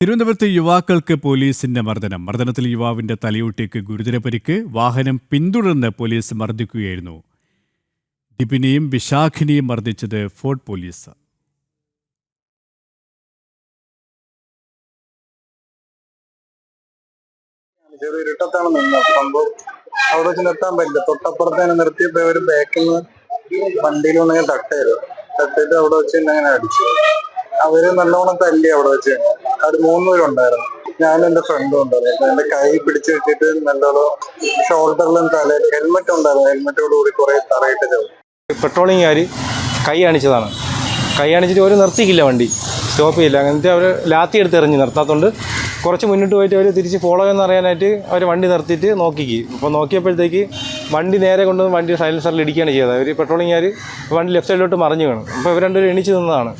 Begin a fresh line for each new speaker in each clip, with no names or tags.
തിരുവനന്തപുരത്ത് യുവാക്കൾക്ക് പോലീസിന്റെ മർദ്ദനം. മർദ്ദനത്തിൽ യുവാവിന്റെ തലയോട്ടേക്ക് ഗുരുതര പരിക്ക്. വാഹനം പിന്തുടർന്ന് പോലീസ് മർദ്ദിക്കുകയായിരുന്നു. ദിപിനെയും വിശാഖിനെയും മർദ്ദിച്ചത് ഫോർട്ട് പോലീസ്.
ചെറിയ ഇരുട്ടത്താണ് നിന്നത്. സംഭവം അവിടെ വെച്ച് പറ്റില്ല. തന്നെ നിർത്തിയപ്പോ ഒരു ബാക്കിൽ നിന്ന് വണ്ടിയിൽ വന്നിങ്ങനെ തട്ടായിരുന്നു തട്ടിട്ട് അവിടെ വെച്ച് തന്നെ അങ്ങനെ അടിച്ചു. അവർ നല്ലോണം തല്ലി അവിടെ വെച്ച്. അത് മൂന്നുപേരുണ്ടായിരുന്നു. ഞാനും എന്റെ ഫ്രണ്ടും ഉണ്ടായിരുന്നു. എന്റെ കൈ പിടിച്ചു വെച്ചിട്ട് നല്ലോണം ഷോൾഡറിലും തല ഹെൽമെറ്റ് ഉണ്ടായിരുന്നു. ഹെൽമെറ്റോട് കൂടി കുറെ തറയിട്ട് ചവിട്ടി.
പെട്രോളിങ്ങുകാർ കൈ കാണിച്ചതാണ് കൈ കാണിച്ചിട്ട് അവർ നിർത്തിക്കില്ല വണ്ടി. സ്റ്റോപ്പ് ചെയ്യില്ല അങ്ങനത്തെ അവർ ലാത്തി എടുത്ത് എറിഞ്ഞ്. നിർത്താത്തതുകൊണ്ട് കുറച്ച് മുന്നോട്ട് പോയിട്ട് അവർ തിരിച്ച് ഫോളോ എന്ന് അറിയാനായിട്ട് അവർ വണ്ടി നിർത്തിയിട്ട് നോക്കിക്ക്. അപ്പോൾ നോക്കിയപ്പോഴത്തേക്ക് വണ്ടി നേരെ കൊണ്ടുവന്ന് വണ്ടി സൈലൻസറിൽ ഇടിക്കുകയാണ് ചെയ്തത്. അവർ പെട്രോളിങ്ങുകാർ വണ്ടി ലെഫ്റ്റ് സൈഡിലോട്ട് മറിഞ്ഞു വീണു. അപ്പോൾ ഇവർ രണ്ടുപേരും എണീച്ച് നിന്നതാണ്.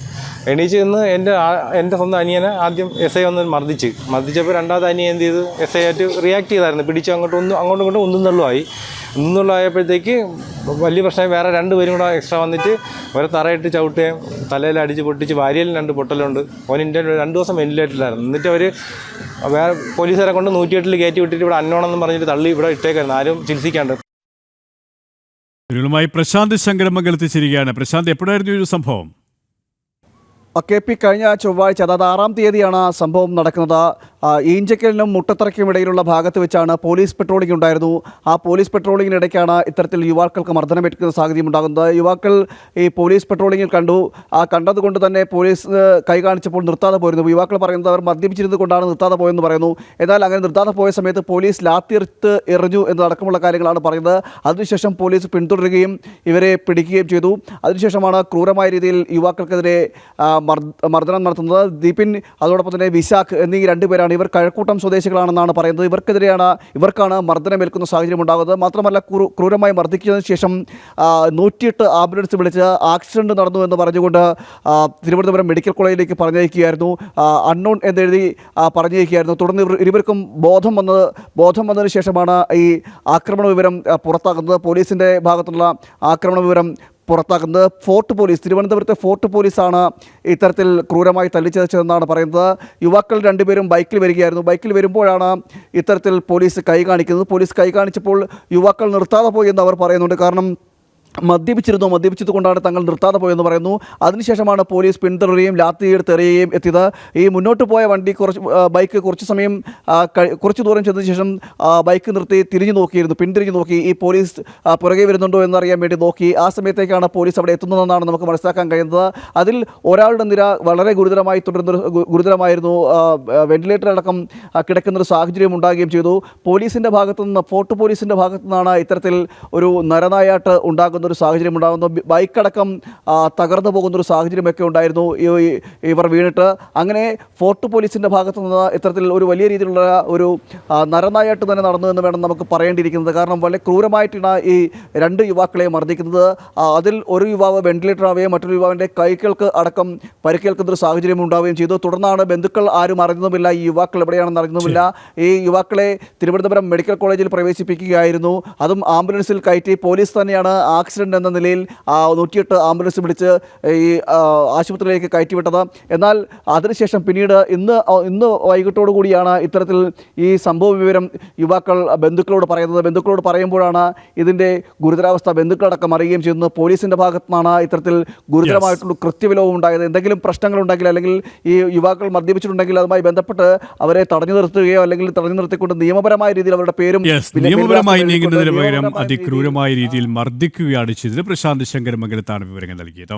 എണീച്ച് നിന്ന് എന്റെ എന്റെ സ്വന്തം അനിയനെ ആദ്യം എസ് ഐ ഒന്ന് മർദ്ദിച്ച്. മർദ്ദിച്ചപ്പോൾ രണ്ടാമത്തെ അനിയൻ എന്ത് ചെയ്തു? എസ് ഐ ആയിട്ട് റിയാക്ട് ചെയ്തായിരുന്നു. പിടിച്ച് അങ്ങോട്ട് ഒന്നും അങ്ങോട്ടും ഇങ്ങോട്ടും ഒന്നും തള്ളുമായി ഒന്നും തള്ളുമായപ്പോഴത്തേക്ക് വലിയ പ്രശ്നം വേറെ രണ്ട് പേരും കൂടെ എക്സ്ട്രാ വന്നിട്ട് ഒരു തറയിട്ട് ചവിട്ടുകയും തലയിൽ അടിച്ച് പൊട്ടിച്ച് വാരിയലും രണ്ട് പൊട്ടലുണ്ട്. ഓൻ ഇന്ത്യ രണ്ട് ദിവസം വെന്റിലേറ്ററിലായിരുന്നു. എന്നിട്ട് അവർ വേറെ പോലീസുകാരെ കൊണ്ട് നൂറ്റിയെട്ടിൽ കയറ്റി വിട്ടിട്ട് ഇവിടെ അന്നോണെന്ന് പറഞ്ഞിട്ട് തള്ളി ഇവിടെ ഇട്ടേക്കായിരുന്നു. ആരും ചികിത്സിക്കാണ്ട്.
പ്രശാന്ത് ശങ്കരമംഗലത്തിച്ചിരിക്കുകയാണ് പ്രശാന്ത് എപ്പോഴായിരുന്നു ഈ സംഭവം?
കെ പി കഴിഞ്ഞ ചൊവ്വാഴ്ച അതായത് ആറാം തീയതിയാണ് സംഭവം നടക്കുന്നത്. ഈഞ്ചക്കലിനും മുട്ടത്തറയ്ക്കും ഇടയിലുള്ള ഭാഗത്ത് വെച്ചാണ് പോലീസ് പെട്രോളിംഗ് ഉണ്ടായിരുന്നു. ആ പോലീസ് പെട്രോളിങ്ങിനിടയ്ക്കാണ് ഇത്തരത്തിൽ യുവാക്കൾക്ക് മർദ്ദനമേൽക്കുന്ന സാഹചര്യം ഉണ്ടാകുന്നത്. യുവാക്കൾ ഈ പോലീസ് പെട്രോളിങ്ങിൽ കണ്ടു. ആ കണ്ടതുകൊണ്ട് തന്നെ പോലീസ് കൈ കാണിച്ചപ്പോൾ നിർത്താതെ പോയിരുന്നു. യുവാക്കൾ പറയുന്നത് അവർ മദ്യപിച്ചിരുന്നത് കൊണ്ടാണ് നിർത്താതെ പോയെന്ന് പറയുന്നു. എന്നാൽ അങ്ങനെ നിർത്താതെ പോയ സമയത്ത് പോലീസ് ലാത്തിയെടുത്ത് എറിഞ്ഞു എന്നതടക്കമുള്ള കാര്യങ്ങളാണ് പറയുന്നത്. അതിനുശേഷം പോലീസ് പിന്തുടരുകയും ഇവരെ പിടിക്കുകയും ചെയ്തു. അതിനുശേഷമാണ് ക്രൂരമായ രീതിയിൽ യുവാക്കൾക്കെതിരെ മർദ്ദനം നടത്തുന്നത്. ദീപിൻ അതോടൊപ്പം തന്നെ വിശാഖ് എന്നീ രണ്ടുപേരാണ് ഇവർ കഴക്കൂട്ടം സ്വദേശികളാണെന്നാണ് പറയുന്നത്. ഇവർക്കെതിരെയാണ് ഇവർക്കാണ് മർദ്ദനമേൽക്കുന്ന സാഹചര്യം ഉണ്ടാകുന്നത്. മാത്രമല്ല ക്രൂ- ക്രൂരമായി മർദ്ദിക്കുന്നതിന് ശേഷം നൂറ്റിയെട്ട് ആംബുലൻസ് വിളിച്ച് ആക്സിഡന്റ് നടന്നു എന്ന് പറഞ്ഞുകൊണ്ട് തിരുവനന്തപുരം മെഡിക്കൽ കോളേജിലേക്ക് പറഞ്ഞയക്കുകയായിരുന്നു. അൺനോൺ എന്നെഴുതി പറഞ്ഞയക്കുകയായിരുന്നു. തുടർന്ന് ഇരുവർക്കും ബോധം വന്നത് ബോധം വന്നതിന് ശേഷമാണ് ഈ ആക്രമണ വിവരം പുറത്താക്കുന്നത് പോലീസിന്റെ ഭാഗത്തുള്ള ആക്രമണ വിവരം പുറത്താക്കുന്നത്. ഫോർട്ട് പോലീസ് തിരുവനന്തപുരത്തെ ഫോർട്ട് പോലീസാണ് ഇത്തരത്തിൽ ക്രൂരമായി തല്ലിച്ചതച്ചതെന്നാണ് പറയുന്നത്. യുവാക്കൾ രണ്ടുപേരും ബൈക്കിൽ വരികയായിരുന്നു. ബൈക്കിൽ വരുമ്പോഴാണ് ഇത്തരത്തിൽ പോലീസ് കൈ കാണിക്കുന്നത്. പോലീസ് കൈ കാണിച്ചപ്പോൾ യുവാക്കൾ നിർത്താതെ പോയി എന്ന് അവർ പറയുന്നുണ്ട്. കാരണം മദ്യപിച്ചിരുന്നു മദ്യപിച്ചത് കൊണ്ടാണ് തങ്ങൾ നിർത്താതെ പോയെന്ന് പറയുന്നു. അതിനുശേഷമാണ് പോലീസ് പിന്തുടരുകയും ലാത്തിയെടുത്ത് എറിയുകയും എത്തിയത്. ഈ മുന്നോട്ട് പോയ വണ്ടി കുറച്ച് ബൈക്ക് കുറച്ച് സമയം കുറച്ച് ദൂരം ചെന്നതിന് ശേഷം ബൈക്ക് നിർത്തി തിരിഞ്ഞു നോക്കിയിരുന്നു. പിന്തിരിഞ്ഞു നോക്കി ഈ പോലീസ് പുറകെ വരുന്നുണ്ടോ എന്നറിയാൻ വേണ്ടി നോക്കി. ആ സമയത്തേക്കാണ് പോലീസ് അവിടെ എത്തുന്നതെന്നാണ് നമുക്ക് മനസ്സിലാക്കാൻ കഴിയുന്നത്. അതിൽ ഒരാളുടെ നിര വളരെ ഗുരുതരമായി തുടരുന്ന ഗുരുതരമായിരുന്നു. വെന്റിലേറ്റർ അടക്കം കിടക്കുന്നൊരു സാഹചര്യം ഉണ്ടാകുകയും ചെയ്തു. പോലീസിന്റെ ഭാഗത്തു നിന്ന് ഫോർട്ട് പോലീസിന്റെ ഭാഗത്തു നിന്നാണ് ഇത്തരത്തിൽ ഒരു നരനായാട്ട് ഒരു സാഹചര്യം ഉണ്ടാകുന്നു. ബൈക്കടക്കം ആ, തകർന്നു പോകുന്ന ഒരു സാഹചര്യമൊക്കെ ഉണ്ടായിരുന്നു. ഇവർ വീണിട്ട്. അങ്ങനെ ഫോർട്ട് പോലീസിന്റെ ഭാഗത്തു നിന്ന് ഇത്തരത്തിൽ ഒരു വലിയ രീതിയിലുള്ള ഒരു നരനായിട്ട് തന്നെ നടന്നു എന്ന് വേണം നമുക്ക് പറയേണ്ടിയിരിക്കുന്നത്. കാരണം വളരെ ക്രൂരമായിട്ടാണ് ഈ രണ്ട് യുവാക്കളെ മർദ്ദിക്കുന്നത്. അതിൽ ഒരു യുവാവ് വെന്റിലേറ്റർ ആവുകയും മറ്റൊരു യുവാവിന്റെ കൈകൾക്ക് അടക്കം പരിക്കേൽക്കുന്ന ഒരു സാഹചര്യം ഉണ്ടാവുകയും ചെയ്തു. തുടർന്നാണ് ബന്ധുക്കൾ ആരും അറിഞ്ഞതുമില്ല. ഈ യുവാക്കൾ എവിടെയാണെന്ന് അറിഞ്ഞതുമില്ല. ഈ യുവാക്കളെ തിരുവനന്തപുരം മെഡിക്കൽ കോളേജിൽ പ്രവേശിപ്പിക്കുകയായിരുന്നു. അതും ആംബുലൻസിൽ കയറ്റി പോലീസ് തന്നെയാണ് ആക്സിഡന്റ് എന്ന നിലയിൽ നൂറ്റിയെട്ട് ആംബുലൻസ് വിളിച്ച് ഈ ആശുപത്രിയിലേക്ക് കയറ്റിവിട്ടത്. എന്നാൽ അതിനുശേഷം പിന്നീട് ഇന്ന് ഇന്ന് വൈകിട്ടോടു കൂടിയാണ് ഇത്തരത്തിൽ ഈ സംഭവ വിവരം യുവാക്കൾ ബന്ധുക്കളോട് പറയുന്നത്. ബന്ധുക്കളോട് പറയുമ്പോഴാണ് ഇതിന്റെ ഗുരുതരാവസ്ഥ ബന്ധുക്കളടക്കം അറിയുകയും ചെയ്യുന്നത്. പോലീസിന്റെ ഭാഗത്തു നിന്നാണ് ഇത്തരത്തിൽ ഗുരുതരമായിട്ടുള്ള കൃത്യവിലവും ഉണ്ടായത്. എന്തെങ്കിലും പ്രശ്നങ്ങളുണ്ടെങ്കിൽ അല്ലെങ്കിൽ ഈ യുവാക്കൾ മദ്യപിച്ചിട്ടുണ്ടെങ്കിൽ അതുമായി ബന്ധപ്പെട്ട് അവരെ തടഞ്ഞു നിർത്തുകയോ അല്ലെങ്കിൽ തടഞ്ഞു നിർത്തിക്കൊണ്ട് നിയമപരമായ രീതിയിൽ അവരുടെ പേരും
നിയമപരമായി നീങ്ങുന്നതിന് പകരം
അതിക്രൂരമായ രീതിയിൽ
അതിക്രൂരമായ കൈകാര്യം ചെയ്തത് പ്രശാന്ത് ശങ്കരമംഗലത്താണ് വിവരങ്ങൾ നൽകിയത്.